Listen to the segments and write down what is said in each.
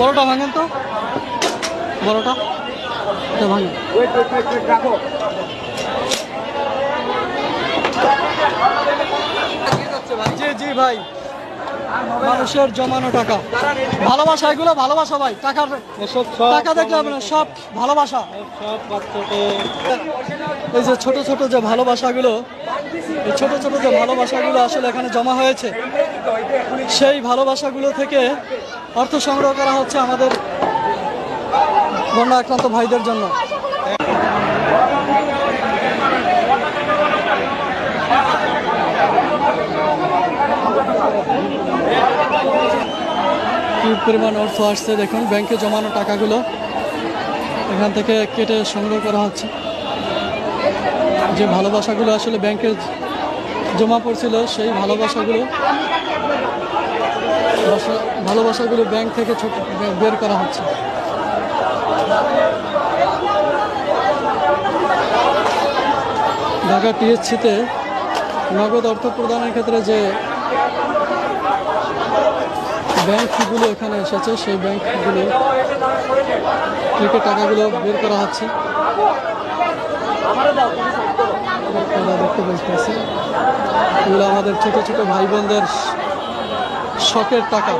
বড়টা ভাঙেন তো। বড়টা। ভাঙেন। জি জি ভাই। মানুষের জমানো টাকা। ভালোবাসা এগুলো ভালোবাসা ভাই। টাকার টাকা দেখলে হবে না সব ভালোবাসা। এই যে ছোট ছোট যে ভালোবাসাগুলো এই ছোট ছোট যে ভালোবাসাগুলো আসলে এখানে জমা হয়েছে সেই ভালোবাসাগুলো থেকে অর্থ সংগ্রহ করা হচ্ছে আমাদের বন্যা আক্রান্ত ভাইদের জন্য। পরিমাণ অর্থ আসছে দেখুন, ব্যাংকে জমানো টাকাগুলো এখান থেকে কেটে সংগ্রহ করা হচ্ছে। যে ভালোবাসাগুলো আসলে ব্যাংকে জমা পড়ছিল, সেই ভালোবাসাগুলো বাসা- ভালোবাসাগুলো ব্যাংক থেকে বের করা হচ্ছে। ঢাকা টিএসসিতে নগদ অর্থ প্রদানের ক্ষেত্রে যে ব্যাংকগুলো এখানে এসেছে, সেই ব্যাংকগুলো থেকে টাকাগুলো বের করা হচ্ছে। দেখতে পাচ্ছেন এগুলো আমাদের ছোটো ছোটো ভাই বোনদের শখের টাকা।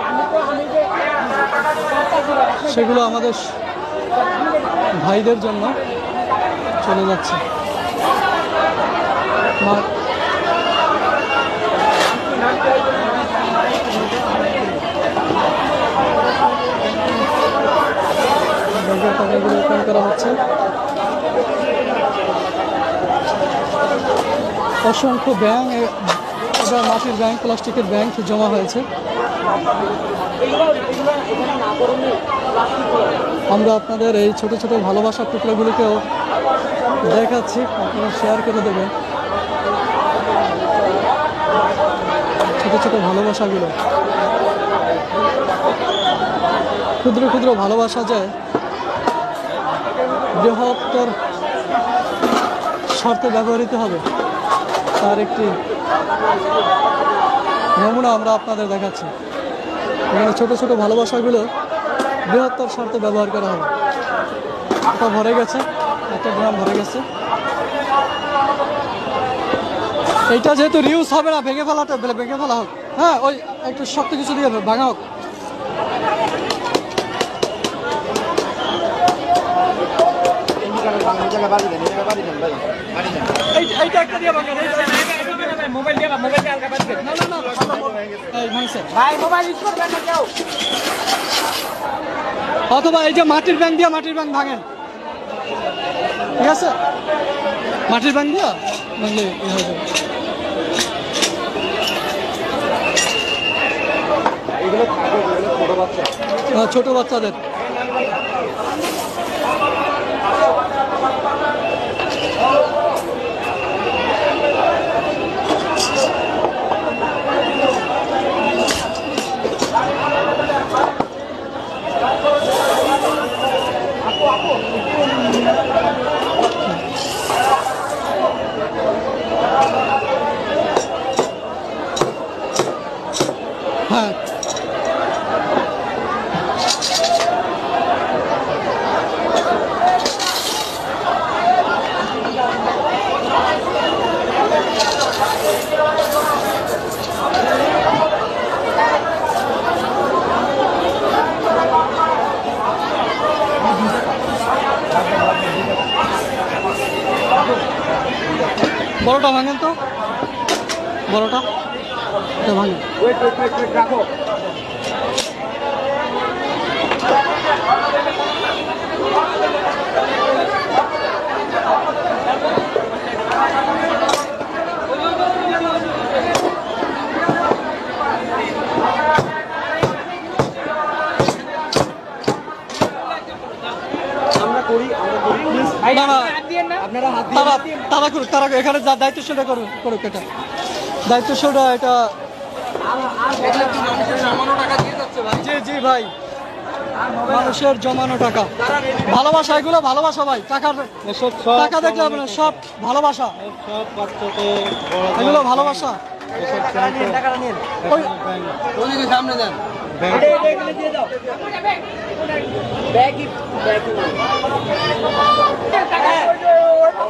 সেগুলো আমাদের ভাইদের জন্য চলে যাচ্ছে। টাকাগুলো করা হচ্ছে। অসংখ্য ব্যাংক এটা মাটির ব্যাংক, প্লাস্টিকের ব্যাংক জমা হয়েছে। আমরা আপনাদের এই ছোট ছোট ভালোবাসার টুকরোগুলিকেও দেখাচ্ছি, আপনারা শেয়ার করে দেবেন। ছোট ছোট ভালোবাসাগুলো। ক্ষুদ্র ক্ষুদ্র ভালোবাসা যায় বৃহত্তর শর্তে ব্যবহৃত হবে। তার একটি নমুনা আমরা আপনাদের দেখাচ্ছি। এখানে ছোট ছোট ভালোবাসাগুলো বৃহত্তর স্বার্থে ব্যবহার করা হবে একটা ভরে গেছে একটা গ্রাম ভরে গেছে। এইটা যেহেতু রিউজ হবে না ভেঙে ফেলাটা ভেঙে ফেলা হোক। হ্যাঁ ওই একটু শক্ত কিছু দিয়ে ভাঙা হোক। এইটা একটা দিয়ে ভাঙেন অথবা এই যে মাটির ব্যাংক দিয়ে মাটির ব্যাংক ভাঙেন। ঠিক আছে? মাটির ব্যাংক দিয়া ভাঙলে হয়ে যাবে। হ্যাঁ, ছোট বাচ্চাদের। হ্যাঁ বড়টা ভাঙেন তো। বড়টা। ওয়েট রাখো আপনারা হাত তারা তারা করুক তারা এখানে যা দায়িত্বশীলটা করুক করুক এটা। দায়িত্বশীলটা এটা জি জি ভাই। মানুষের জমানো টাকা। ভালোবাসা এগুলো ভালোবাসা ভাই। টাকার টাকা দেখলে না সব ভালোবাসা। এগুলো ভালোবাসা। টাকা সামনে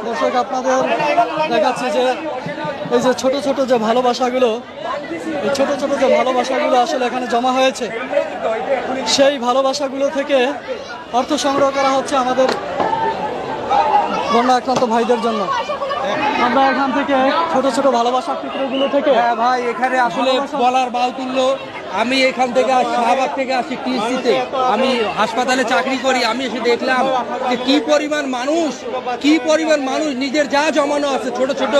দর্শক আপনাদের দেখাচ্ছে যে এই যে ছোট ছোট যে ভালোবাসাগুলো এই ছোটো ছোট যে ভালোবাসাগুলো আসলে এখানে জমা হয়েছে সেই ভালোবাসাগুলো থেকে অর্থ সংগ্রহ করা হচ্ছে আমাদের বন্যা আক্রান্ত ভাইদের জন্য। আমরা এখান থেকে ছোট ছোট ভালোবাসার টুকরোগুলো থেকে হ্যাঁ ভাই এখানে আসলে বলার বাউতুল্য আমি এখান থেকে শাহবাগ থেকে আসি টিএসসিতে। আমি হাসপাতালে চাকরি করি, আমি এসে দেখলাম যে কি পরিমাণ মানুষ, কি পরিমাণ মানুষ, নিজের যা জমানো আছে, ছোট ছোট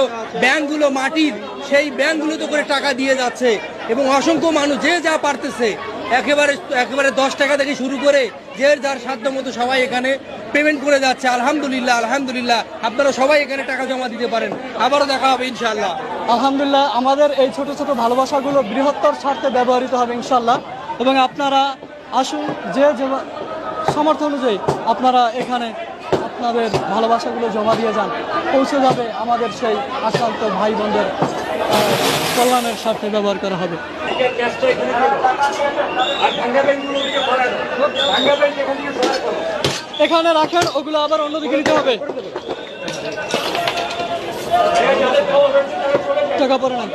ব্যাংকগুলো, মাটির, সেই ব্যাংকগুলোতে করে টাকা দিয়ে যাচ্ছে। এবং অসংখ্য মানুষ, যে যা পারতেছে, একেবারে একেবারে দশ টাকা থেকে শুরু করে যে যার সাধ্য মতো সবাই এখানে পেমেন্ট করে যাচ্ছে। আলহামদুলিল্লাহ আলহামদুলিল্লাহ। আপনারা সবাই এখানে টাকা জমা দিতে পারেন। আবারও দেখা হবে, ইনশাআল্লাহ। আলহামদুলিল্লাহ, আমাদের এই ছোট ছোট ভালোবাসাগুলো বৃহত্তর স্বার্থে ব্যবহৃত হবে ইনশাল্লাহ এবং আপনারা আসুন, যে যে সামর্থ্য অনুযায়ী আপনারা এখানে আপনাদের ভালোবাসাগুলো জমা দিয়ে যান। পৌঁছে যাবে আমাদের সেই আক্রান্ত ভাই বোনদের কল্যাণের স্বার্থে ব্যবহার করা হবে। এখানে রাখেন, ওগুলো আবার অন্যদিকে নিতে হবে। টাকা পরে না।